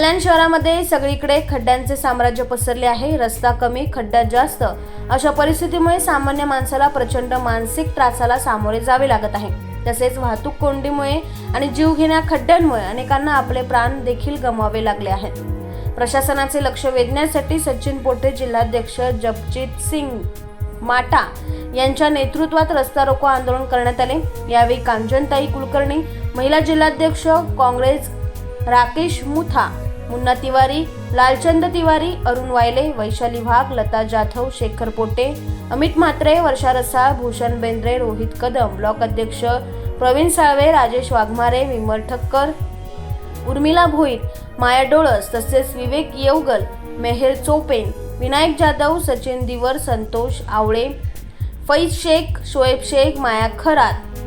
कल्याण शहरामध्ये सगळीकडे खड्ड्यांचे साम्राज्य पसरले आहे. रस्ता कमी खड्ड्यात जास्त. अशा परिस्थितीमुळे सामान्य माणसाला प्रचंड मानसिक त्रासाला सामोरे जावे लागत आहे. तसेच वाहतूक कोंडीमुळे आणि जीवघेण्या खड्ड्यांमुळे अनेकांना आपले प्राण देखील गमवावे लागले आहेत. प्रशासनाचे लक्ष वेधण्यासाठी सचिन पोटे जिल्हाध्यक्ष जपजीत सिंग माटा यांच्या नेतृत्वात रस्ता रोको आंदोलन करण्यात आले. यावेळी कांचनताई कुलकर्णी महिला जिल्हाध्यक्ष काँग्रेस राकेश मुथा मुन्ना तिवारी लालचंद तिवारी अरुण वायले वैशाली वाघ लता जाधव शेखर पोटे अमित म्हात्रे वर्षा रसाळ भूषण बेंद्रे रोहित कदम ब्लॉक अध्यक्ष प्रवीण साळवे राजेश वाघमारे विमल ठक्कर उर्मिला भोईर माया डोळस तसेच विवेक येवगल मेहेर चोपेन विनायक जाधव सचिन दिवर संतोष आवळे फैज शेख शोएब शेख माया खरात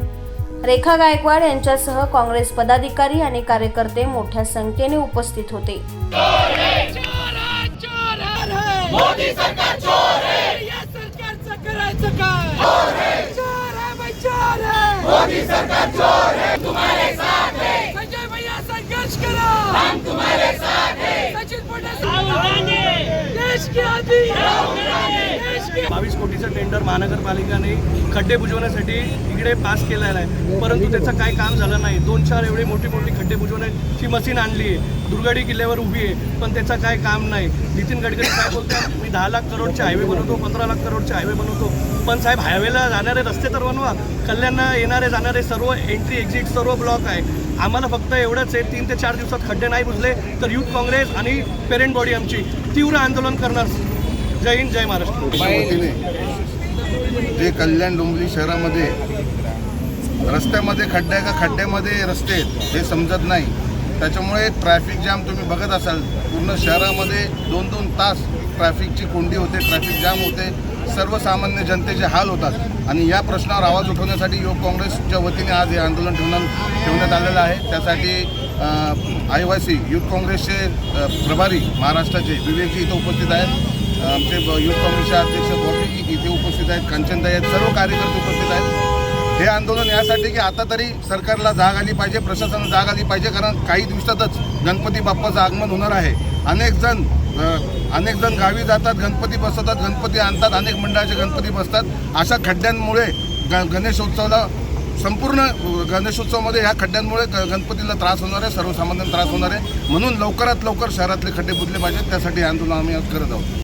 रेखा गायकवाड यांच्यासह काँग्रेस पदाधिकारी आणि कार्यकर्ते मोठ्या संख्येने उपस्थित होते. चोर है चोर है मोदी सरकार चोर है। या सरकारचं करायचं काय? चोर है। चोर है भाई चोर है। मोदी सरकार चोर है। तुम्हारे साथ है। संजय भैया संघर्ष करो। हम तुम्हारे साथ है। सचिन पोटे देश की आधी देश की बावीस कोटीचं टेंडर महानगरपालिकाने खड्डे बुजवण्यासाठी इकडे पास केलेलं आहे. परंतु त्याचं काय काम झालं नाही. दोन चार एवढी मोठी मोठी खड्डे बुजवण्याची मशीन आणली आहे. दुर्गाडी किल्ल्यावर उभी आहे पण त्याचं काय काम नाही. नितीन गडकरी काय बोलतात मी दहा लाख करोडचे हायवे बनवतो पंधरा लाख करोडचे हायवे बनवतो. पण साहेब हायवेला जाणारे रस्ते तर बनवा. कल्याणला येणारे जाणारे सर्व एंट्री एक्झिट सर्व ब्लॉक आहे. आम्हाला फक्त एवढंच आहे तीन ते चार दिवसात खड्डे नाही बुजले तर युथ काँग्रेस आणि पेरेंट बॉडी आमची तीव्र आंदोलन करणार. जय हिंद जय महाराष्ट्र. जे कल्याण डोंबिवली शहरामध्ये रस्त्यामध्ये खड्डे का खड्ड्यामध्ये रस्ते आहेत हे समजत नाही. त्याच्यामुळे ट्रॅफिक जाम तुम्ही बघत असाल पूर्ण शहरामध्ये दोन दोन तास ट्रॅफिकची कोंडी होते ट्रॅफिक जाम होते. सर्वसामान्य जनतेचे हाल होतात. आणि या प्रश्नावर आवाज उठवण्यासाठी युवक काँग्रेसच्या वतीने आज हे आंदोलन ठेवण्यात ठेवण्यात आलेलं आहे. त्यासाठी आय युथ काँग्रेसचे प्रभारी महाराष्ट्राचे विवेकजी इथं उपस्थित आहेत. आमचे युथ काँग्रेसचे अध्यक्ष बॉबी इथे उपस्थित आहेत कांचनताई आहेत सर्व कार्यकर्ते उपस्थित आहेत. हे आंदोलन यासाठी की आता तरी सरकारला जाग आली पाहिजे प्रशासनाला जाग आली पाहिजे कारण काही दिवसातच गणपती बाप्पाचं आगमन होणार आहे. अनेक जण अनेक जण गावी जातात गणपती बसवतात गणपती आणतात अनेक मंडळाचे गणपती बसतात. अशा खड्ड्यांमुळे ग गणेशोत्सवाला संपूर्ण गणेशोत्सवामध्ये ह्या खड्ड्यांमुळे ग- गणपतीला त्रास होणार आहे सर्वसामान्यांना त्रास होणार आहे. म्हणून लवकरात लवकर शहरातले खड्डे बुजले पाहिजेत त्यासाठी आंदोलन आम्ही आज करत आहोत.